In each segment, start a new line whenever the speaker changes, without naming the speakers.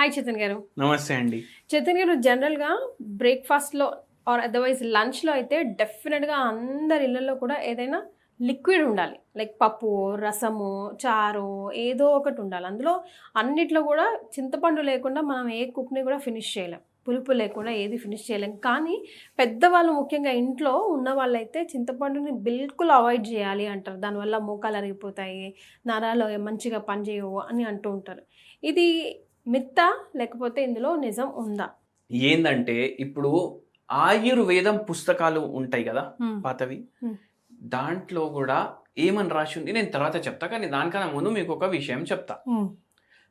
Hi చతన్ గారు.
నమస్తే అండి.
చతన్ గారు జనరల్గా బ్రేక్ఫాస్ట్లో ఆర్ అదర్వైజ్ లంచ్లో అయితే డెఫినెట్గా అందరి ఇళ్ళల్లో కూడా ఏదైనా లిక్విడ్ ఉండాలి. లైక్ పప్పు రసము చారు ఏదో ఒకటి ఉండాలి. అందులో అన్నిట్లో కూడా చింతపండు లేకుండా మనం ఏ కుక్ని కూడా ఫినిష్ చేయలేం. పులుపు లేకుండా ఏది ఫినిష్ చేయలేం. కానీ పెద్దవాళ్ళు ముఖ్యంగా ఇంట్లో ఉన్న వాళ్ళైతే చింతపండుని బిల్కుల్ అవాయిడ్ చేయాలి అంటారు. దానివల్ల మోకాలు అరిగిపోతాయి నరాలు మంచిగా పనిచేయవు అని అంటూ ఉంటారు. ఇది మిత్తా లేకపోతే ఇందులో నిజం ఉందా?
ఏందంటే ఇప్పుడు ఆయుర్వేదం పుస్తకాలు ఉంటాయి కదా పాతవి. దాంట్లో కూడా ఏమని రాసి ఉంది నేను తర్వాత చెప్తా కానీ దానికన్నా ముందు మీకు ఒక విషయం చెప్తా.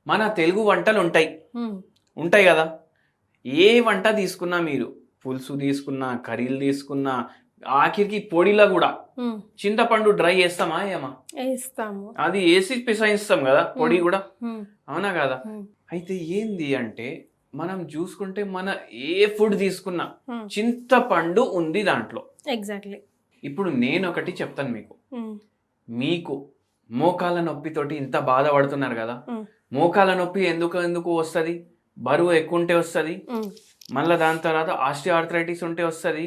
మన తెలుగు వంటలు ఉంటాయి. ఉంటాయి కదా. ఏ వంట తీసుకున్నా మీరు పులుసు తీసుకున్నా కర్రీలు తీసుకున్నా ఆఖరికి పొడిలో కూడా చింతపండు డ్రై చేస్తామా ఏమా?
ఇస్తాము
అది వేసి పిసాయిస్తాం కదా పొడి. కూడా. అవునా కదా. అయితే ఏంది అంటే మనం చూసుకుంటే మన ఏ ఫుడ్ తీసుకున్నా. చింతపండు ఉంది దాంట్లో.
ఎగ్జాక్ట్లీ
ఇప్పుడు నేను ఒకటి చెప్తాను మీకు. మీకు మోకాల నొప్పితోటి ఇంత బాధపడుతున్నారు కదా. మోకాల నొప్పి ఎందుకు ఎందుకు వస్తుంది? బరువు ఎక్కువ ఉంటే వస్తుంది. మళ్ళీ దాని తర్వాత ఆస్టియో ఆర్థరైటిస్ ఉంటే వస్తుంది.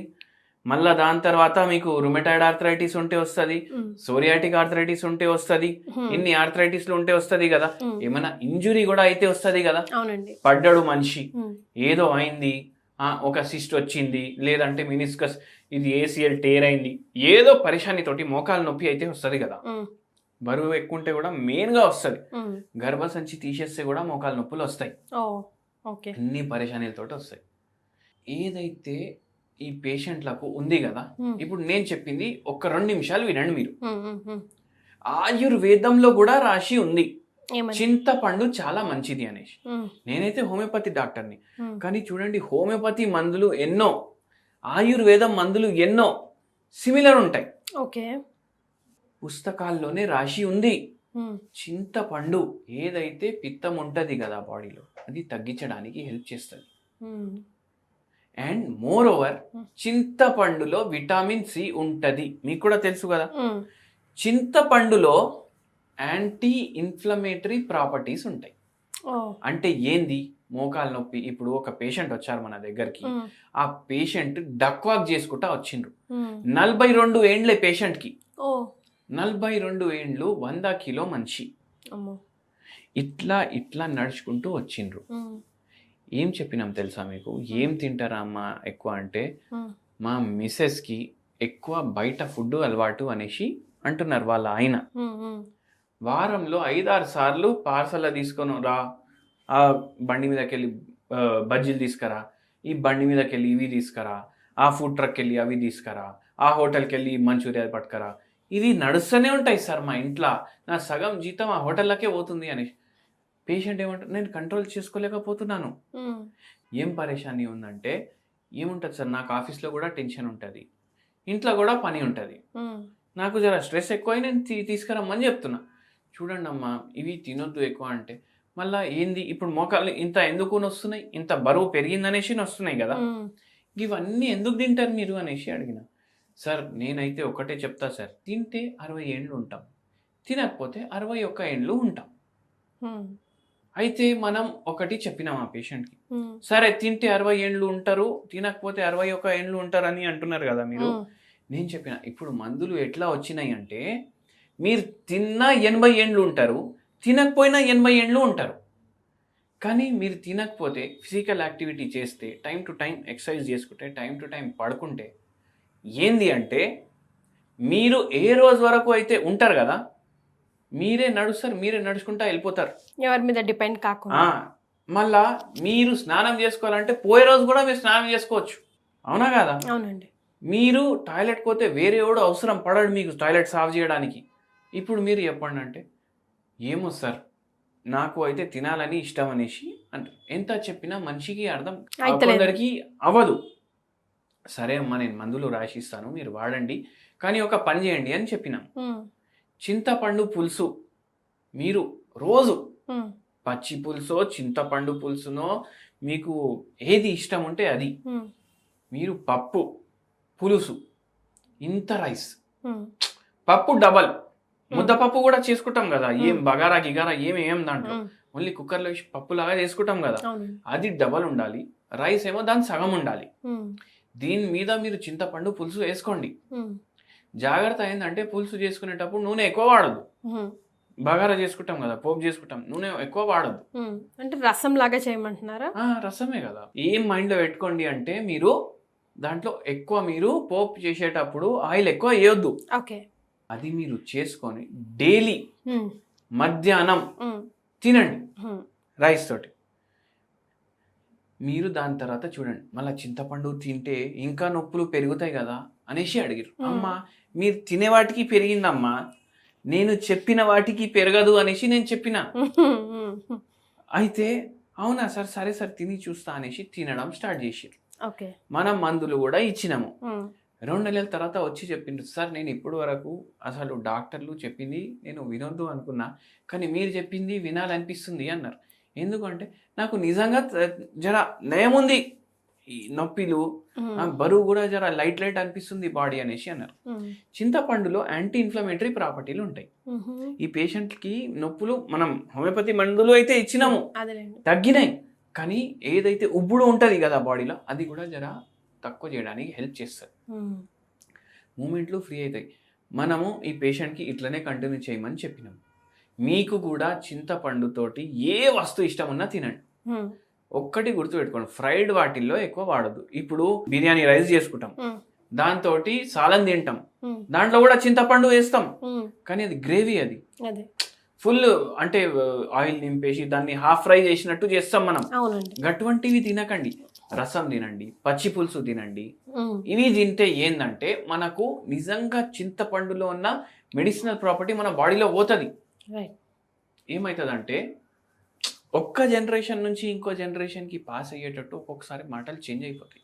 మళ్ళీ దాని తర్వాత మీకు రుమెటాయిడ్ ఆర్థరైటిస్ ఉంటే వస్తుంది సోరియాటిక్ ఆర్థరైటిస్ ఉంటే వస్తుంది ఇన్ని ఆర్థరైటిస్లు ఉంటే వస్తుంది కదా. ఏమైనా ఇంజురీ కూడా అయితే వస్తుంది కదా. పడ్డాడు మనిషి. ఏదో అయింది ఒక సిస్ట్ వచ్చింది లేదంటే మినిస్కస్ ఇది ఏసీఎల్ టేర్ అయింది ఏదో పరిశానితోటి మోకాలు నొప్పి అయితే వస్తుంది కదా. బరువు ఎక్కువ ఉంటే కూడా మెయిన్గా వస్తుంది.
Hmm.
గర్భసంచి తీసేస్తే కూడా మోకాలు నొప్పులు వస్తాయి. అన్ని పరిశానీలతోటి వస్తాయి. ఏదైతే ఈ పేషెంట్లకు ఉంది కదా. ఇప్పుడు నేను చెప్పింది ఒక రెండు నిమిషాలు వినండి మీరు. ఆయుర్వేదంలో కూడా రాసి ఉంది చింతపండు చాలా మంచిది అనేసి. నేనైతే హోమియోపతి డాక్టర్ని. కానీ చూడండి హోమియోపతి మందులు ఎన్నో ఆయుర్వేదం మందులు ఎన్నో సిమిలర్ ఉంటాయి
ఓకే
పుస్తకాల్లోనే రాసి ఉంది. చింతపండు ఏదైతే పిత్తం ఉంటుంది కదా బాడీలో అది తగ్గించడానికి హెల్ప్ చేస్తుంది. And moreover. చింతపండులో విటామిన్ సి ఉంటుంది. మీకు కూడా తెలుసు కదా. చింతపండులో యాంటీ ఇన్ఫ్లమేటరీ ప్రాపర్టీస్ ఉంటాయి అంటే ఏంది? మోకాలు నొప్పి. ఇప్పుడు ఒక పేషెంట్ వచ్చారు మన దగ్గరికి. ఆ పేషెంట్ డక్ వాక్ చేసుకుంటా వచ్చిండ్రు. నలభై రెండు ఏండ్లే పేషెంట్కి నలభై రెండు ఏండ్లు వంద కిలో మనిషి ఇట్లా ఇట్లా నడుచుకుంటూ వచ్చిండ్రు. ఏం చెప్పినాం తెలుసా మీకు? ఏం తింటారా అమ్మా ఎక్కువ అంటే. మా మిస్సెస్కి ఎక్కువ బయట ఫుడ్ అలవాటు అనేసి అంటున్నారు వాళ్ళ ఆయన. వారంలో ఐదారు సార్లు పార్సల్ తీసుకొని రా ఆ బండి మీదకి వెళ్ళి బజ్జీలు తీసుకురా ఈ బండి మీదకి వెళ్ళి ఇవి తీసుకురా ఆ ఫుడ్ ట్రక్ వెళ్ళి అవి తీసుకురా ఆ హోటల్కి వెళ్ళి మంచూరియా పట్టుకరా. ఇది నడుస్తూనే ఉంటాయి సార్ మా ఇంట్లో. నా సగం జీతం ఆ హోటళ్ళకే పోతుంది అని పేషెంట్ ఏమంటారు నేను కంట్రోల్ చేసుకోలేకపోతున్నాను. ఏం పరేషాని ఉందంటే ఏముంటుంది సార్ నాకు ఆఫీస్లో కూడా టెన్షన్ ఉంటుంది. ఇంట్లో కూడా పని ఉంటుంది. నాకు జర స్ట్రెస్ ఎక్కువ నేను తీ- తీసుకురమ్మని చెప్తున్నా. చూడండి అమ్మా ఇవి తినొద్దు ఎక్కువ అంటే మళ్ళా ఏంది? ఇప్పుడు మోకాలు ఇంత ఎందుకు వస్తున్నాయి ఇంత బరువు పెరిగిందనేసి వస్తున్నాయి కదా. ఇవన్నీ ఎందుకు తింటారు మీరు? అనేసి అడిగిన. సార్ నేనైతే ఒకటే చెప్తా సార్ తింటే అరవై ఏండ్లు ఉంటాం. తినకపోతే అరవై ఒక్క ఏండ్లు ఉంటాం. అయితే మనం ఒకటి చెప్పినాం ఆ పేషెంట్కి. సరే తింటే అరవై ఏండ్లు ఉంటారు తినకపోతే అరవై ఒక్క ఏండ్లు ఉంటారు అని అంటున్నారు కదా మీరు. నేను చెప్పిన ఇప్పుడు మందులు ఎట్లా వచ్చినాయి అంటే మీరు తిన్నా ఎనభై ఏండ్లు ఉంటారు తినకపోయినా ఎనభై ఏండ్లు ఉంటారు కానీ మీరు తినకపోతే ఫిజికల్ యాక్టివిటీ చేస్తే టైం టు టైం ఎక్సర్సైజ్ చేసుకుంటే టైం టు టైం పడుకుంటే ఏంది అంటే మీరు ఏ రోజు వరకు అయితే ఉంటారు కదా మీరే నడుస్తారు మీరే నడుచుకుంటా వెళ్ళిపోతారు.
ఎవరి మీద డిపెండ్ కాకుండా.
మళ్ళా మీరు స్నానం చేసుకోవాలంటే పోయే రోజు కూడా మీరు స్నానం చేసుకోవచ్చు. అవునా కదా?
అవునండి.
మీరు టాయిలెట్ పోతే వేరే ఎవడు అవసరం పడడు మీకు టాయిలెట్ సాఫ్ చేయడానికి. ఇప్పుడు మీరు చెప్పండి అంటే ఏమో సార్ నాకు అయితే తినాలని ఇష్టం అనేసి అంటారు ఎంత చెప్పినా మనిషికి అర్థం. కొందరికి అవ్వదు. సరే అమ్మా నేను మందులు రాసిస్తాను మీరు వాడండి. కానీ ఒక పని చేయండి అని చెప్పినాం. చింతపండు పులుసు. మీరు రోజు. పచ్చి పులుసో చింతపండు పులుసునో మీకు ఏది ఇష్టం ఉంటే అది. మీరు పప్పు పులుసు ఇంత రైస్. పప్పు డబల్. ముద్దపప్పు కూడా చేసుకుంటాం కదా. ఏం బగారా గిగారా ఏం ఏం దాంట్లో. ఓన్లీ కుక్కర్లో పప్పు లాగా చేసుకుంటాం కదా. అది డబల్ ఉండాలి. రైస్ ఏమో దాని సగం ఉండాలి. దీని మీద మీరు చింతపండు పులుసు వేసుకోండి. జాగ్రత్త ఏంటంటే పులుసు చేసుకునేటప్పుడు నూనె ఎక్కువ వాడదు
ఉమ్,
బగారా చేసుకుంటాం కదా పోపు చేసుకుంటాం నూనె ఎక్కువ వాడద్దు.
అంటే రసం లాగా చేయమంటున్నారా?
రసమే కదా. ఏం మైండ్లో పెట్టుకోండి అంటే మీరు దాంట్లో ఎక్కువ మీరు పోపు చేసేటప్పుడు ఆయిల్ ఎక్కువ వేయొద్దు.
ఓకే.
అది మీరు చేసుకొని డైలీ మధ్యాహ్నం తినండి రైస్ తోటి. మీరు దాని తర్వాత చూడండి మళ్ళీ చింతపండు తింటే ఇంకా నొప్పులు పెరుగుతాయి కదా. అనేసి అడిగారు. అమ్మా మీరు తినే వాటికి పెరిగిందమ్మా. నేను చెప్పిన వాటికి పెరగదు అనేసి నేను చెప్పిన. అయితే అవునా సార్ సరే సార్ తిని చూస్తా అనేసి తినడం స్టార్ట్ చేసారు మనం మందులు కూడా ఇచ్చినాము. రెండు నెలల తర్వాత వచ్చి చెప్పిండ్రు సార్ నేను ఇప్పటి వరకు అసలు డాక్టర్లు చెప్పింది నేను వినొద్దు అనుకున్నా కానీ మీరు చెప్పింది వినాలనిపిస్తుంది అన్నారు. ఎందుకంటే నాకు నిజంగా జర నయం ఉంది ఈ నొప్పిలు బరువు కూడా జర లైట్ లైట్ అనిపిస్తుంది బాడీ అనేసి అన్నారు. చింతపండులో యాంటీ ఇన్ఫ్లమేటరీ ప్రాపర్టీలు ఉంటాయి. ఈ పేషెంట్కి నొప్పులు మనం హోమియోపతి మందులు అయితే ఇచ్చినాము. తగ్గినాయి. కానీ ఏదైతే ఉబ్బుడు ఉంటుంది కదా బాడీలో అది కూడా జర తక్కువ చేయడానికి హెల్ప్ చేస్తుంది. మూమెంట్లు ఫ్రీ అవుతాయి. మనము ఈ పేషెంట్కి ఇట్లనే కంటిన్యూ చేయమని చెప్పినాం మీకు కూడా చింతపండుతోటి ఏ వస్తువు ఇష్టం ఉన్నా తినండి. ఒక్కటి గుర్తుపెట్టుకోండి ఫ్రైడ్ వాటిల్లో ఎక్కువ వాడద్దు. ఇప్పుడు బిర్యానీ రైస్ చేసుకుంటాం. దాంతో సాలం తింటాం. దాంట్లో కూడా చింతపండు వేస్తాం. కానీ అది గ్రేవీ అది. ఫుల్ అంటే ఆయిల్ నింపేసి దాన్ని హాఫ్ ఫ్రై చేసినట్టు చేస్తాం మనం. అటువంటివి తినకండి. రసం తినండి పచ్చి పులుసు తినండి. ఇవి తింటే ఏంటంటే మనకు నిజంగా చింతపండులో ఉన్న మెడిసినల్ ప్రాపర్టీ మన బాడీలో పోతుంది. ఏమవుతుందంటే ఒక్క జనరేషన్ నుంచి ఇంకో జనరేషన్కి పాస్ అయ్యేటట్టు ఒక్కొక్కసారి మాటలు చేంజ్ అయిపోతాయి.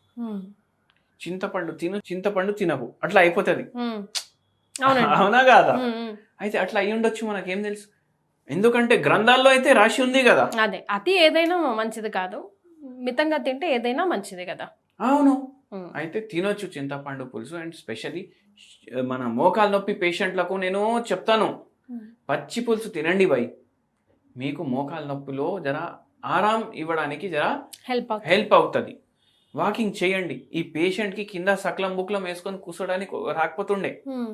చింతపండు తిను చింతపండు తినకు అట్లా అయిపోతుంది. అవునా కాదా. అయితే అట్లా అయ్యి ఉండొచ్చు మనకేం తెలుసు? ఎందుకంటే గ్రంథాల్లో అయితే రాసి ఉంది కదా.
అదే అతి ఏదైనా మంచిది కాదు. మితంగా తింటే ఏదైనా మంచిదే కదా.
అవును. అయితే తినొచ్చు చింతపండు పులుసు అండ్ స్పెషల్లీ మన మోకాలు నొప్పి పేషెంట్లకు నేను చెప్తాను. పచ్చి పులుసు తినండి బై. మీకు మోకాలు నొప్పిలో జర ఆరాం ఇవ్వడానికి జర
హెల్ప్
హెల్ప్ అవుతుంది. వాకింగ్ చేయండి. ఈ పేషెంట్కి కింద సకలం బుక్లం వేసుకొని కూర్చోడానికి రాకపోతుండే.
ఉమ్,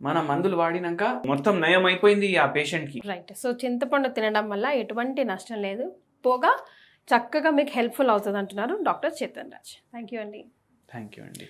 మన మందులు వాడినాక మొత్తం నయం అయిపోయింది ఆ పేషెంట్కి
రైట్ సో చింతపండు తినడం వల్ల ఎటువంటి నష్టం లేదు. పోగా చక్కగా మీకు హెల్ప్ఫుల్ అవుతుంది అంటున్నారు doctor Chetan Raj. Thank you అండి.
థ్యాంక్ యూ అండి.